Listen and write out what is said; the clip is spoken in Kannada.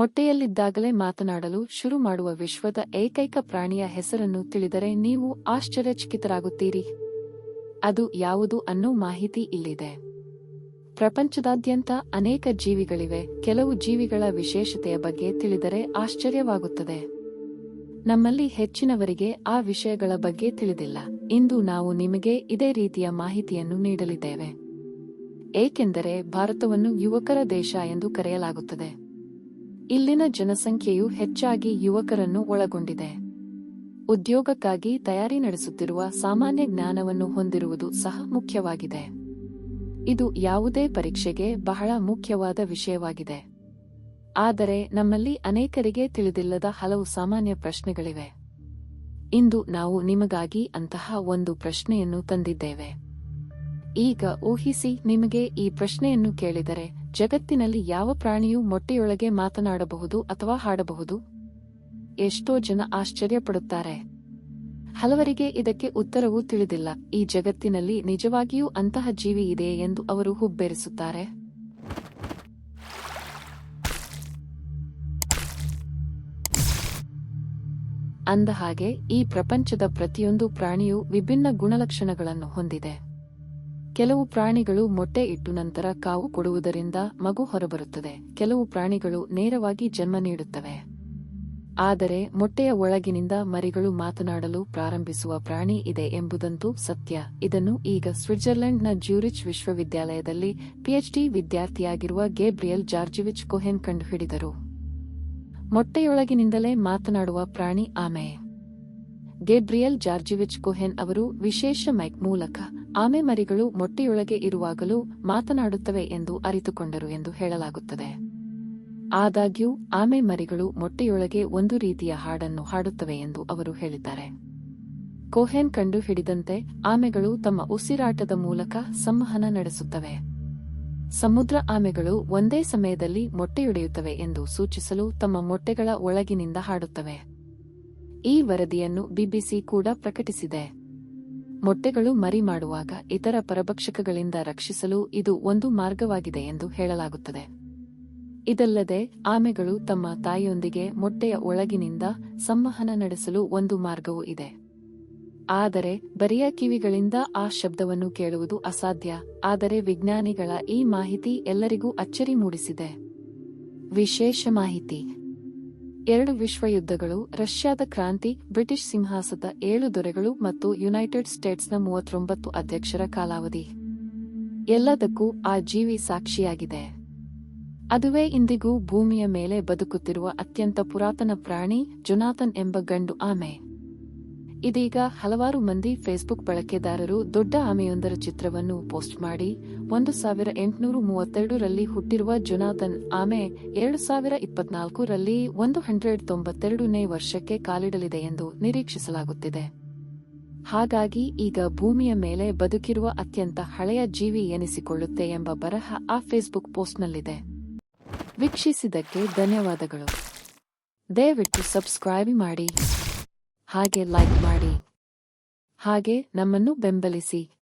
ಮೊಟ್ಟೆಯಲ್ಲಿದ್ದಾಗಲೇ ಮಾತನಾಡಲು ಶುರು ಮಾಡುವ ವಿಶ್ವದ ಏಕೈಕ ಪ್ರಾಣಿಯ ಹೆಸರನ್ನು ತಿಳಿದರೆ ನೀವು ಆಶ್ಚರ್ಯಚಕಿತರಾಗುತ್ತೀರಿ. ಅದು ಯಾವುದು ಅನ್ನೋ ಮಾಹಿತಿ ಇಲ್ಲಿದೆ. ಪ್ರಪಂಚದಾದ್ಯಂತ ಅನೇಕ ಜೀವಿಗಳಿವೆ. ಕೆಲವು ಜೀವಿಗಳ ವಿಶೇಷತೆಯ ಬಗ್ಗೆ ತಿಳಿದರೆ ಆಶ್ಚರ್ಯವಾಗುತ್ತದೆ. ನಮ್ಮಲ್ಲಿ ಹೆಚ್ಚಿನವರಿಗೆ ಆ ವಿಷಯಗಳ ಬಗ್ಗೆ ತಿಳಿದಿಲ್ಲ. ಇಂದು ನಾವು ನಿಮಗೆ ಇದೇ ರೀತಿಯ ಮಾಹಿತಿಯನ್ನು ನೀಡಲಿದ್ದೇವೆ. ಏಕೆಂದರೆ ಭಾರತವನ್ನು ಯುವಕರ ದೇಶ ಎಂದು ಕರೆಯಲಾಗುತ್ತದೆ. ಇಲ್ಲಿನ ಜನಸಂಖ್ಯೆಯು ಹೆಚ್ಚಾಗಿ ಯುವಕರನ್ನು ಒಳಗೊಂಡಿದೆ. ಉದ್ಯೋಗಕ್ಕಾಗಿ ತಯಾರಿ ನಡೆಸುತ್ತಿರುವ ಸಾಮಾನ್ಯ ಜ್ಞಾನವನ್ನು ಹೊಂದಿರುವುದು ಸಹ ಮುಖ್ಯವಾಗಿದೆ. ಇದು ಯಾವುದೇ ಪರೀಕ್ಷೆಗೆ ಬಹಳ ಮುಖ್ಯವಾದ ವಿಷಯವಾಗಿದೆ. ಆದರೆ ನಮ್ಮಲ್ಲಿ ಅನೇಕರಿಗೆ ತಿಳಿದಿಲ್ಲದ ಹಲವು ಸಾಮಾನ್ಯ ಪ್ರಶ್ನೆಗಳಿವೆ. ಇಂದು ನಾವು ನಿಮಗಾಗಿ ಅಂತಹ ಒಂದು ಪ್ರಶ್ನೆಯನ್ನು ತಂದಿದ್ದೇವೆ. ಈಗ ಊಹಿಸಿ ನಿಮಗೆ ಈ ಪ್ರಶ್ನೆಯನ್ನು ಕೇಳಿದರೆ ಜಗತ್ತಿನಲ್ಲಿ ಯಾವ ಪ್ರಾಣಿಯು ಮೊಟ್ಟೆಯೊಳಗೆ ಮಾತನಾಡಬಹುದು ಅಥವಾ ಹಾಡಬಹುದು? ಎಷ್ಟೋ ಜನ ಆಶ್ಚರ್ಯಪಡುತ್ತಾರೆ. ಹಲವರಿಗೆ ಇದಕ್ಕೆ ಉತ್ತರವೂ ತಿಳಿದಿಲ್ಲ. ಈ ಜಗತ್ತಿನಲ್ಲಿ ನಿಜವಾಗಿಯೂ ಅಂತಹ ಜೀವಿ ಇದೆ ಎಂದು ಅವರು ಹುಬ್ಬೇರಿಸುತ್ತಾರೆ. ಅಂದಹಾಗೆ ಈ ಪ್ರಪಂಚದ ಪ್ರತಿಯೊಂದು ಪ್ರಾಣಿಯು ವಿಭಿನ್ನ ಗುಣಲಕ್ಷಣಗಳನ್ನು ಹೊಂದಿದೆ. ಕೆಲವು ಪ್ರಾಣಿಗಳು ಮೊಟ್ಟೆ ಇಟ್ಟು ನಂತರ ಕಾವು ಕೊಡುವುದರಿಂದ ಮಗು ಹೊರಬರುತ್ತದೆ. ಕೆಲವು ಪ್ರಾಣಿಗಳು ನೇರವಾಗಿ ಜನ್ಮ ನೀಡುತ್ತವೆ. ಆದರೆ ಮೊಟ್ಟೆಯ ಒಳಗಿನಿಂದ ಮರಿಗಳು ಮಾತನಾಡಲು ಪ್ರಾರಂಭಿಸುವ ಪ್ರಾಣಿ ಇದೆ ಎಂಬುದಂತೂ ಸತ್ಯ. ಇದನ್ನು ಈಗ ಸ್ವಿಟ್ಜರ್ಲೆಂಡ್ನ ಜ್ಯೂರಿಚ್ ವಿಶ್ವವಿದ್ಯಾಲಯದಲ್ಲಿ ಪಿಎಚ್ಡಿ ವಿದ್ಯಾರ್ಥಿಯಾಗಿರುವ ಗೇಬ್ರಿಯಲ್ ಜಾರ್ಜಿವಿಚ್ ಕೊಹೆನ್ ಕಂಡುಹಿಡಿದರು. ಮೊಟ್ಟೆಯೊಳಗಿನಿಂದಲೇ ಮಾತನಾಡುವ ಪ್ರಾಣಿ ಆಮೆ. ಗೇಬ್ರಿಯಲ್ ಜಾರ್ಜಿವಿಚ್ ಕೊಹೆನ್ ಅವರು ವಿಶೇಷ ಮೈಕ್ ಮೂಲಕ ಆಮೆ ಮರಿಗಳು ಮೊಟ್ಟೆಯೊಳಗೆ ಇರುವಾಗಲೂ ಮಾತನಾಡುತ್ತವೆ ಎಂದು ಅರಿತುಕೊಂಡರು ಎಂದು ಹೇಳಲಾಗುತ್ತದೆ. ಆದಾಗ್ಯೂ ಆಮೆ ಮರಿಗಳು ಮೊಟ್ಟೆಯೊಳಗೆ ಒಂದು ರೀತಿಯ ಹಾಡನ್ನು ಹಾಡುತ್ತವೆ ಎಂದು ಅವರು ಹೇಳಿದ್ದಾರೆ. ಕೋಹೆನ್ ಕಂಡು ಹಿಡಿದಂತೆ ಆಮೆಗಳು ತಮ್ಮ ಉಸಿರಾಟದ ಮೂಲಕ ಸಂವಹನ ನಡೆಸುತ್ತವೆ. ಸಮುದ್ರ ಆಮೆಗಳು ಒಂದೇ ಸಮಯದಲ್ಲಿ ಮೊಟ್ಟೆಯೊಡೆಯುತ್ತವೆ ಎಂದು ಸೂಚಿಸಲು ತಮ್ಮ ಮೊಟ್ಟೆಗಳ ಒಳಗಿನಿಂದ ಹಾಡುತ್ತವೆ. ಈ ವರದಿಯನ್ನು ಬಿಬಿಸಿ ಕೂಡ ಪ್ರಕಟಿಸಿದೆ. ಮೊಟ್ಟೆಗಳು ಮರಿ ಮಾಡುವಾಗ ಇತರ ಪರಭಕ್ಷಕಗಳಿಂದ ರಕ್ಷಿಸಲು ಇದು ಒಂದು ಮಾರ್ಗವಾಗಿದೆ ಎಂದು ಹೇಳಲಾಗುತ್ತದೆ. ಇದಲ್ಲದೆ, ಆಮೆಗಳು ತಮ್ಮ ತಾಯಿಯೊಂದಿಗೆ ಮೊಟ್ಟೆಯ ಒಳಗಿನಿಂದ ಸಂವಹನ ನಡೆಸಲು ಒಂದು ಮಾರ್ಗವೂ ಇದೆ. ಆದರೆ, ಬರಿಯ ಕಿವಿಗಳಿಂದ ಆ ಶಬ್ದವನ್ನು ಕೇಳುವುದು ಅಸಾಧ್ಯ, ಆದರೆ ವಿಜ್ಞಾನಿಗಳ ಈ ಮಾಹಿತಿ ಎಲ್ಲರಿಗೂ ಅಚ್ಚರಿ ಮೂಡಿಸಿದೆ. ವಿಶೇಷ ಮಾಹಿತಿ ಎರಡು ವಿಶ್ವ ಯುದ್ಧಗಳು ರಷ್ಯಾದ ಕ್ರಾಂತಿ, ಬ್ರಿಟಿಷ್ ಸಿಂಹಾಸದ ಏಳು ದೊರೆಗಳು ಮತ್ತು ಯುನೈಟೆಡ್ ಸ್ಟೇಟ್ಸ್ನ ಮೂವತ್ತೊಂಬತ್ತು ಅಧ್ಯಕ್ಷರ ಕಾಲಾವಧಿ. ಎಲ್ಲದಕ್ಕೂ ಆ ಜೀವಿ ಸಾಕ್ಷಿಯಾಗಿದೆ. ಅದುವೇ ಇಂದಿಗೂ ಭೂಮಿಯ ಮೇಲೆ ಬದುಕುತ್ತಿರುವ ಅತ್ಯಂತ ಪುರಾತನ ಪ್ರಾಣಿ ಜೊನಾಥನ್ ಎಂಬ ಗಂಡು ಆಮೆ. ಇದೀಗ ಹಲವಾರು ಮಂದಿ ಫೇಸ್ಬುಕ್ ಬಳಕೆದಾರರು ದೊಡ್ಡ ಆಮೆಯೊಂದರ ಚಿತ್ರವನ್ನು ಪೋಸ್ಟ್ ಮಾಡಿ, ಒಂದು ಸಾವಿರ ಎಂಟುನೂರು ಮೂವತ್ತೆರಡರಲ್ಲಿ ಹುಟ್ಟಿರುವ ಜೊನಾಥನ್ ಆಮೆ ಎರಡು ಸಾವಿರ ಇಪ್ಪತ್ನಾಲ್ಕರಲ್ಲಿ ಒಂದು ಹಂಡ್ರೆಡ್ ತೊಂಬತ್ತೆರಡನೇ ವರ್ಷಕ್ಕೆ ಕಾಲಿಡಲಿದೆ ಎಂದು ನಿರೀಕ್ಷಿಸಲಾಗುತ್ತಿದೆ. ಹಾಗಾಗಿ ಈಗ ಭೂಮಿಯ ಮೇಲೆ ಬದುಕಿರುವ ಅತ್ಯಂತ ಹಳೆಯ ಜೀವಿ ಎನಿಸಿಕೊಳ್ಳುತ್ತೆ ಎಂಬ ಬರಹ ಆ ಫೇಸ್ಬುಕ್ ಪೋಸ್ಟ್ನಲ್ಲಿದೆ. ವೀಕ್ಷಿಸಿದ್ದಕ್ಕೆ ಧನ್ಯವಾದಗಳು. ದಯವಿಟ್ಟು ಸಬ್ಸ್ಕ್ರೈಬ್ ಮಾಡಿ. ಹಾಗೆ ಲೈಕ್ ಮಾಡಿ. ಹಾಗೆ ನಮ್ಮನ್ನು ಬೆಂಬಲಿಸಿ.